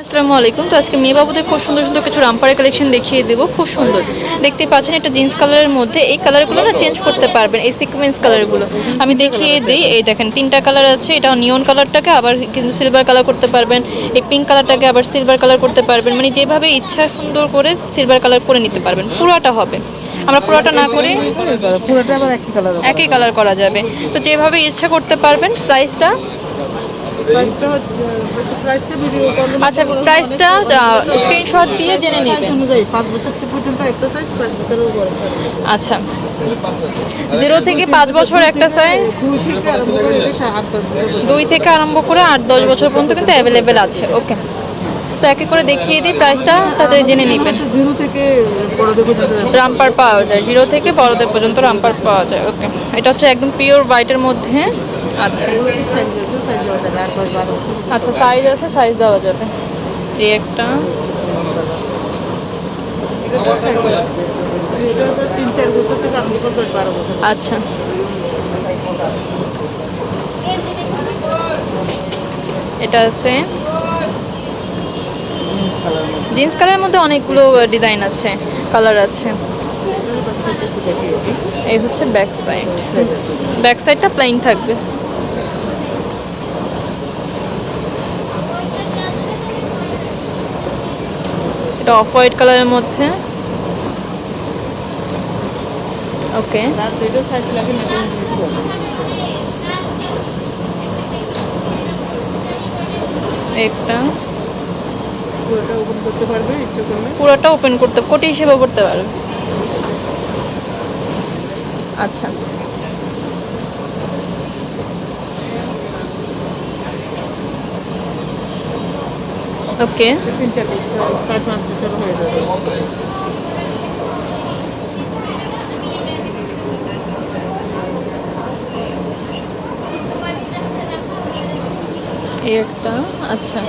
আসসালামু আলাইকুম। তো আজকে মেয়ে বাবুদের খুব সুন্দর সুন্দর কিছু রামপারের কালেকশন দেখিয়ে দেবো। খুব সুন্দর। দেখতে পাচ্ছেন একটা জিন্স কালারের মধ্যে। এই কালারগুলো না চেঞ্জ করতে পারবেন এই সিকোয়েন্স কালারগুলো আমি দেখিয়ে দিই এই দেখেন তিনটা কালার আছে। এটা নিয়ন কালারটাকে আবার কিন্তু সিলভার কালার করতে পারবেন। এই পিঙ্ক কালারটাকে আবার সিলভার কালার করতে পারবেন। মানে যেভাবে ইচ্ছা সুন্দর করে সিলভার কালার করে নিতে পারবেন। পুরোটা হবে। আমরা পুরোটা না করে পুরোটা আবার একই কালার একই কালার করা যাবে। তো যেভাবে ইচ্ছা করতে পারবেন প্রাইসটা প্রাইসটা হচ্ছে প্রাইসটা ভিডিও করলে আচ্ছা প্রাইসটা স্ক্রিনশট দিয়ে জেনে নেবেন। অনুযায়ী পাঁচ বছর থেকে পর্যন্ত একটা সাইজ পাঁচ বছরের উপরে আচ্ছা। জিরো থেকে পাঁচ বছর একটা সাইজ দুই থেকে আরম্ভ করে এটা সাত দুই থেকে আরম্ভ করে আট দশ বছর পর্যন্ত কিন্তু অ্যাভেলেবেল আছে। ওকে তো একে করে দেখিয়ে দিই প্রাইসটা তাদের জেনে নেবেন। জিরো থেকে বড়দের রামপার পাওয়া যায়। জিরো থেকে বড়দের পর্যন্ত রামপার পাওয়া যায়। ওকে এটা হচ্ছে একদম পিওর হোয়াইটের মধ্যে। বছর আচ্ছা সাইজ আছে সাইজ দেওয়া যাবে। এই একটা। আচ্ছা। এটা আছে। জিন্স কালার মধ্যে জিন্স কালারের মধ্যে অনেকগুলো ডিজাইন আছে কালার আছে। এই হচ্ছে ব্যাক সাইড ব্যাক সাইডটা প্লেন থাকবে। এটা অফ হোয়াইট কালারের মধ্যে। ওকে একটা। পুরোটা ওপেন করতে পারবে পুরোটা ওপেন করতে কোটি হিসেবে করতে পারবে। আচ্ছা। ওকে। তিন চার চার পাঁচ বছর হয়ে যাবে এই একটা আচ্ছা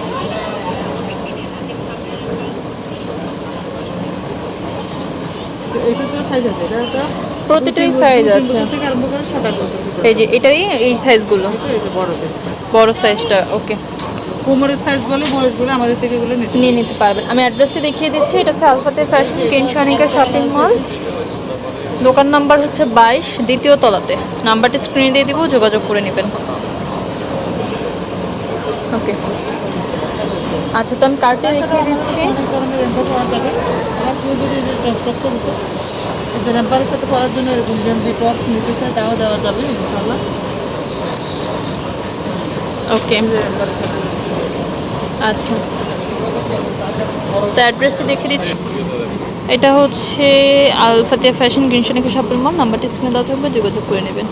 তো সাইজ আছে। এই যে এটারই এই সাইজগুলো বড় সাইজটা ওকে। কোমরের সাইজ বলে বয়স বলে আমাদের থেকে বলে নিয়ে নিতে পারবেন। আমি অ্যাড্রেসটা দেখিয়ে দিচ্ছি এটা হচ্ছে আলফাতে ফ্যাশন কেনশানিকা শপিং মল দোকান নাম্বার হচ্ছে বাইশ দ্বিতীয় তলাতে। নাম্বারটি স্ক্রিনে দিয়ে দিব যোগাযোগ করে নেবেন। ওকে আচ্ছা তো আমি কার্ডটা দেখিয়ে দিচ্ছি। সাথে জন্য এরকম গেঞ্জি টপস নিতে চায় তাও দেওয়া যাবে ইনশাল্লাহ ওকে এই যে রেম্পারের সাথে আচ্ছা। তো অ্যাড্রেসটা দেখে দিচ্ছি। এটা হচ্ছে আলফাতিয়া ফ্যাশন গ্রিনশানিকা শপিং মল, নাম্বারটি স্ক্রিনে দেওয়া থাকবে, যোগাযোগ করে নেবেন।